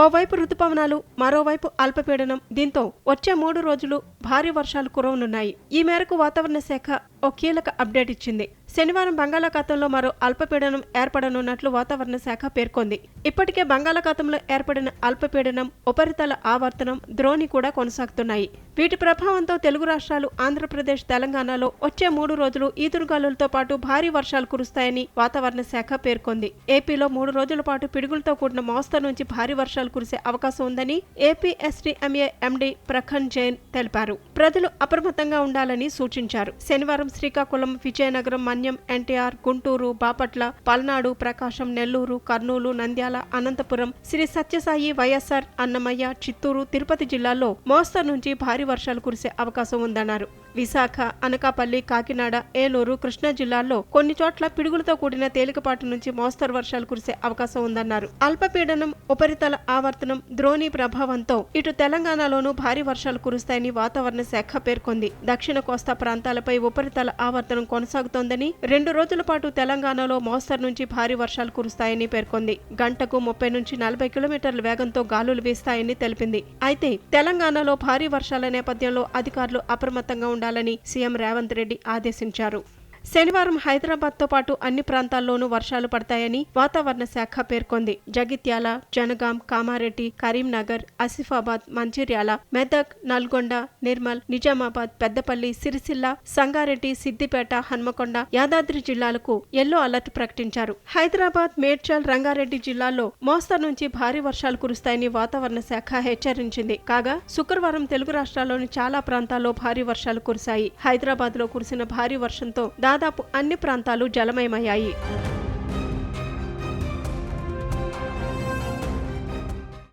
ఓవైపు రుతుపవనాలు మరోవైపు అల్పపీడనం. దీంతో వచ్చే మూడు రోజులు భారీ వర్షాలు కురవనున్నాయి. ఈ మేరకు వాతావరణ శాఖ ఓ కీలక అప్డేట్ ఇచ్చింది. శనివారం బంగాళాఖాతంలో మరో అల్పపీడనం ఏర్పడనున్నట్లు వాతావరణ శాఖ పేర్కొంది. ఇప్పటికే బంగాళాఖాతంలో ఏర్పడిన అల్పపీడనం ఉపరితల ఆవర్తనం ద్రోణి కూడా కొనసాగుతున్నాయి. వీటి ప్రభావంతో తెలుగు రాష్ట్రాలు ఆంధ్రప్రదేశ్ తెలంగాణలో వచ్చే మూడు రోజులు ఈదురుగాలులతో పాటు భారీ వర్షాలు కురుస్తాయని వాతావరణ శాఖ పేర్కొంది. ఏపీలో మూడు రోజుల పాటు పిడుగులతో కూడిన మోస్తరు నుంచి భారీ వర్షాలు కురిసే అవకాశం ఉందని AP SDMA MD Prakhar Jain తెలిపారు. ప్రజలు అప్రమత్తంగా ఉండాలని సూచించారు. శనివారం శ్రీకాకుళం విజయనగరం మన్యం ఎన్టీఆర్ గుంటూరు బాపట్ల పల్నాడు ప్రకాశం నెల్లూరు కర్నూలు నంద్యాల అనంతపురం శ్రీ సత్యసాయి వైఎస్ఆర్ అన్నమయ్య చిత్తూరు తిరుపతి జిల్లాల్లో మోస్తరు నుంచి భారీ వర్షాలు కురిసే అవకాశం ఉందన్నారు విశాఖ అనకాపల్లి కాకినాడ ఏలూరు కృష్ణా జిల్లాల్లో కొన్ని చోట్ల పిడుగులతో కూడిన తేలికపాటి నుంచి మోస్తరు వర్షాలు కురిసే అవకాశం ఉందన్నారు. అల్పపీడనం ఉపరితల ఆవర్తనం ద్రోణి ప్రభావంతో ఇటు తెలంగాణలోనూ భారీ వర్షాలు కురుస్తాయని వాతావరణ శాఖ పేర్కొంది. దక్షిణ కోస్తా ప్రాంతాలపై ఉపరితల ఆవర్తనం కొనసాగుతోందని రెండు రోజుల పాటు తెలంగాణలో మోస్తరు నుంచి భారీ వర్షాలు కురుస్తాయని పేర్కొంది. గంటకు ముప్పై నుంచి నలభై కిలోమీటర్ల వేగంతో గాలులు వీస్తాయని తెలిపింది. అయితే తెలంగాణలో భారీ వర్షాల నేపథ్యంలో అధికారులు అప్రమత్తంగా ఉండాలి. ఉండాలని సీఎం రేవంత్ రెడ్డి ఆదేశించారు. శనివారం హైదరాబాద్తో పాటు అన్ని ప్రాంతాల్లోనూ వర్షాలు పడతాయని వాతావరణ శాఖ పేర్కొంది. జగిత్యాల జనగాం కామారెడ్డి కరీంనగర్ ఆసిఫాబాద్ మంచిర్యాల మెదక్ నల్గొండ నిర్మల్ నిజామాబాద్ పెద్దపల్లి సిరిసిల్ల సంగారెడ్డి సిద్దిపేట హన్మకొండ యాదాద్రి జిల్లాలకు ఎల్లో అలర్ట్ ప్రకటించారు. హైదరాబాద్ మేడ్చల్ రంగారెడ్డి జిల్లాల్లో మోస్తరు నుంచి భారీ వర్షాలు కురుస్తాయని వాతావరణ శాఖ హెచ్చరించింది. కాగా శుక్రవారం తెలుగు రాష్ట్రాల్లోని చాలా ప్రాంతాల్లో భారీ వర్షాలు కురిశాయి. హైదరాబాద్లో కురిసిన భారీ వర్షంతో దాదాపు అన్ని ప్రాంతాలు జలమయమయ్యాయి.